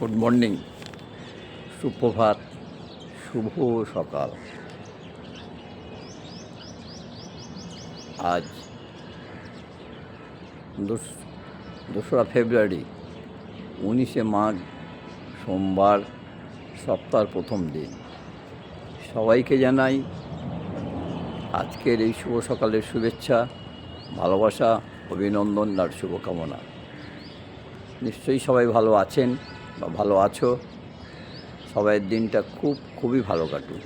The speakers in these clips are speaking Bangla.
গুড মর্নিং সুপ্রভাত। শুভ সকাল। আজ দোস- দোসরা ফেব্রুয়ারি, উনিশে মাঘ, সোমবার, সপ্তাহের প্রথম দিন। সবাইকে জানাই আজকের এই শুভ সকালের শুভেচ্ছা, ভালোবাসা, অভিনন্দন আর শুভকামনা। নিশ্চয়ই সবাই ভালো আছেন। বা ভালো আছো? সবাইয়ের দিনটা খুব, খুবই ভালো কাটুক।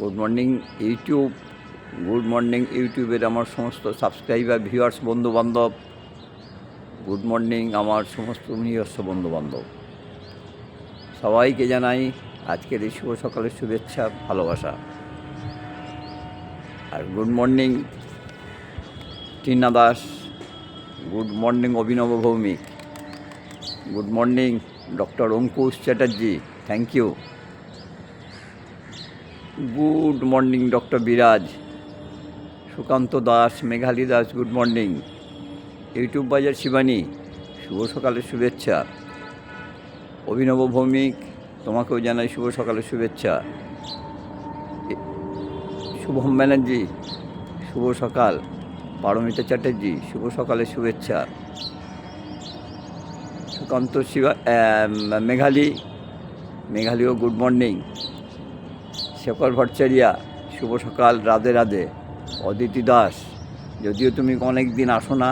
Good morning YouTube, good morning ইউটিউবের আমার সমস্ত সাবস্ক্রাইবার, ভিউয়ার্স, বন্ধুবান্ধব। গুড মর্নিং আমার সমস্ত নিজস্ব বন্ধুবান্ধব। সবাইকে জানাই আজকের এই শুভ সকালের শুভেচ্ছা, ভালোবাসা। আর good morning Tina Das, good morning Abhinav Bhowmik. Good morning doctor Ankush Chatterjee thank you good morning doctor Biraj Sukanta Das Meghali Das good morning YouTube বাজার শিবানী শুভ সকালের শুভেচ্ছা। অভিনব ভৌমিক, তোমাকেও জানাই শুভ সকালের শুভেচ্ছা। শুভম ব্যানার্জি, শুভ সকাল। পারমিতা চ্যাটার্জি, শুভ সকালের শুভেচ্ছা। সুকান্ত শিবা মেঘালী, মেঘালীও গুড মর্নিং শেখর ভট্টাচারিয়া, শুভ সকাল, রাধে রাধে। অদিতি দাস, যদিও তুমি অনেক দিন আসো না,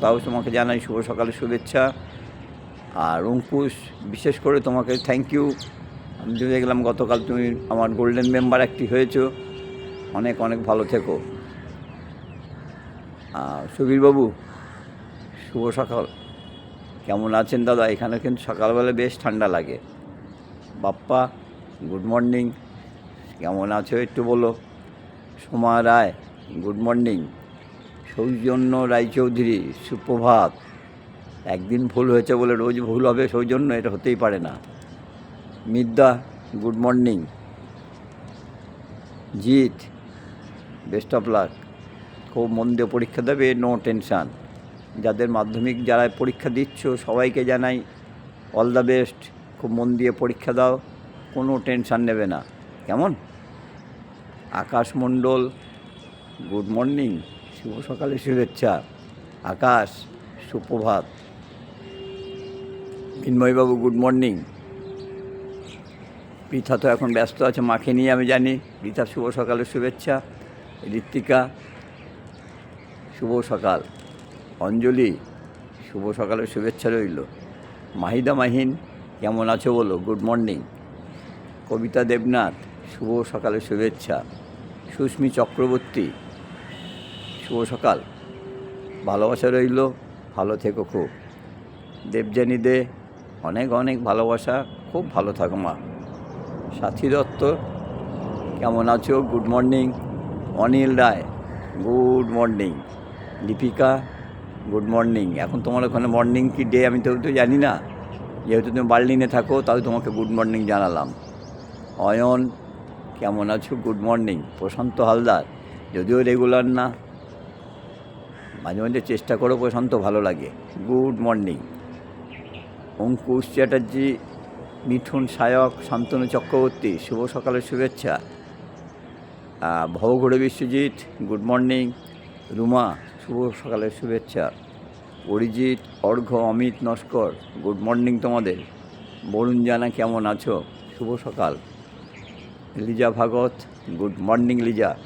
তাও তোমাকে জানাই শুভ সকালের শুভেচ্ছা। আর অঙ্কুশ, বিশেষ করে তোমাকে থ্যাংক ইউ আমি তো দেখলাম গতকাল তুমি আমার গোল্ডেন মেম্বার একটি হয়েছো। অনেক অনেক ভালো থেকো। সুবীরবাবু, শুভ সকাল। কেমন আছেন দাদা? এখানে কিন্তু সকালবেলা বেশ ঠান্ডা লাগে। Bappa, good morning. কেমন আছো একটু বলো? Soma Roy, good morning. সৌজন্য রায়চৌধুরী, সুপ্রভাত। একদিন ভুল হয়েছে বলে রোজ ভুল হবে, সৌজন্য এটা হতেই পারে না। Midya, good morning. Jeet, best of luck. খুব মন দিয়ে পরীক্ষা দেবে, নো টেনশান। যাদের মাধ্যমিক যারা পরীক্ষা দিচ্ছ, সবাইকে জানাই অল দ্য বেস্ট খুব মন দিয়ে পরীক্ষা দাও, কোনো টেনশান নেবে না। কেমন? আকাশ মণ্ডল গুড মর্নিং শুভ সকালে শুভেচ্ছা। আকাশ, সুপ্রভাত। মিন্ময়বাবু গুড মর্নিং পৃথা তো এখন ব্যস্ত আছে, মাকে নিয়ে আমি জানি। পৃথা, শুভ সকালের শুভেচ্ছা। ঋত্বিকা, শুভ সকাল। অঞ্জলি, শুভ সকালের শুভেচ্ছা রইল। মাহিদা মাহিন, কেমন আছো বলো? গুড মর্নিং কবিতা দেবনাথ, শুভ সকালের শুভেচ্ছা। সুস্মি চক্রবর্তী, শুভ সকাল। ভালোবাসা রইল, ভালো থেকো খুব। দেবযানী দে অনেক অনেক ভালোবাসা, খুব ভালো থাকো মা। সাথী দত্ত, কেমন আছো? Good morning Anil Roy good morning Deepika good morning এখন তোমার ওখানে মর্নিং কি ডে আমি তো তো জানি না। যেহেতু তুমি বার্লিনে থাকো, তাহলে তোমাকে গুড মর্নিং জানালাম। অয়ন, কেমন আছো? গুড মর্নিং প্রশান্ত হালদার, যদিও রেগুলার না, মাঝে মাঝে চেষ্টা করো প্রশান্ত, ভালো লাগে। গুড মর্নিং অঙ্কুশ চ্যাটার্জি, মিঠুন সায়ক, শান্তনু চক্রবর্তী, শুভ সকালের শুভেচ্ছা। ভবঘুরে বিশ্বজিৎ গুড মর্নিং রুমা শুভ সকালের শুভেচ্ছা। অরিজিৎ, অর্ঘ্য, অমিত, নস্কর, গুড মর্নিং তোমাদের। বরুণ জানা, কেমন আছো? শুভ সকাল। Liza Bhagat, good morning Liza.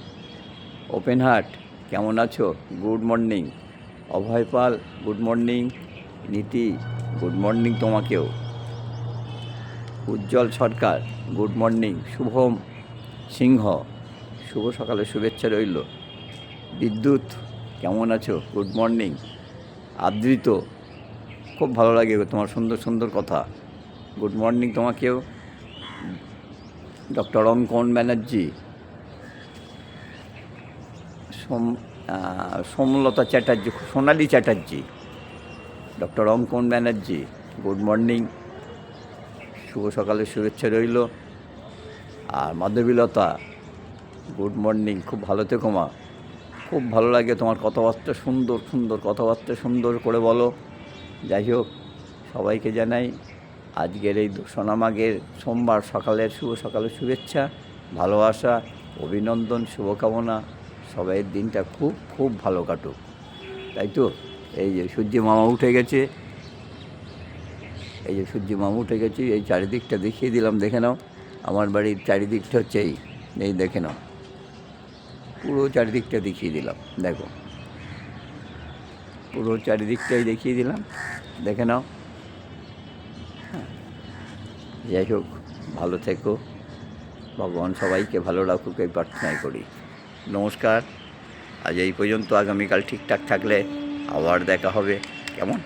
Open heart, কেমন আছো? Good morning. Abhay Pal, good morning. Niti, good morning তোমাকেও। Ujjwal Sarkar, good morning. Shubham Singh, শুভ সকালে শুভেচ্ছা রইল। বিদ্যুৎ কেমন আছো? Good morning Adrit. খুব ভালো লাগে তোমার সুন্দর সুন্দর কথা। গুড মর্নিং তোমাকেও। Doctor Ankan Banerjee. Som Somlata Chatterjee, Sonali Chatterjee. Doctor Ankan Banerjee good morning শুভ সকালের শুভেচ্ছা রইল। আর মাধবীলতা গুড মর্নিং খুব ভালো থেকো মা। খুব ভালো লাগে তোমার কথাবার্তা সুন্দর সুন্দর কথাবার্তা সুন্দর করে বলো। যাই হোক, সবাইকে জানাই আজকের এই দোসনা মাঘের সোমবার সকালের শুভ সকালের শুভেচ্ছা, ভালোবাসা, অভিনন্দন, শুভকামনা। সবাই দিনটা খুব খুব ভালো কাটুক। তাই তো? এই যে সূর্য মামা উঠে গেছে। এই যে সূর্য মামা উঠে গেছে, এই চারিদিকটা দেখিয়ে দিলাম, দেখে নাও। আমার বাড়ির চারিদিকটা হচ্ছে এই এই দেখে নাও। পুরো চারিদিকটা দেখিয়ে দিলাম, দেখো। পুরো চারিদিকটাই দেখিয়ে দিলাম, দেখে নাও। হ্যাঁ। যাই হোক, ভালো থেকো। ভগবান সবাইকে ভালো রাখুক, এই প্রার্থনাই করি। নমস্কার। আজ এই পর্যন্ত, আগামীকাল ঠিকঠাক থাকলে আবার দেখা হবে। কেমন?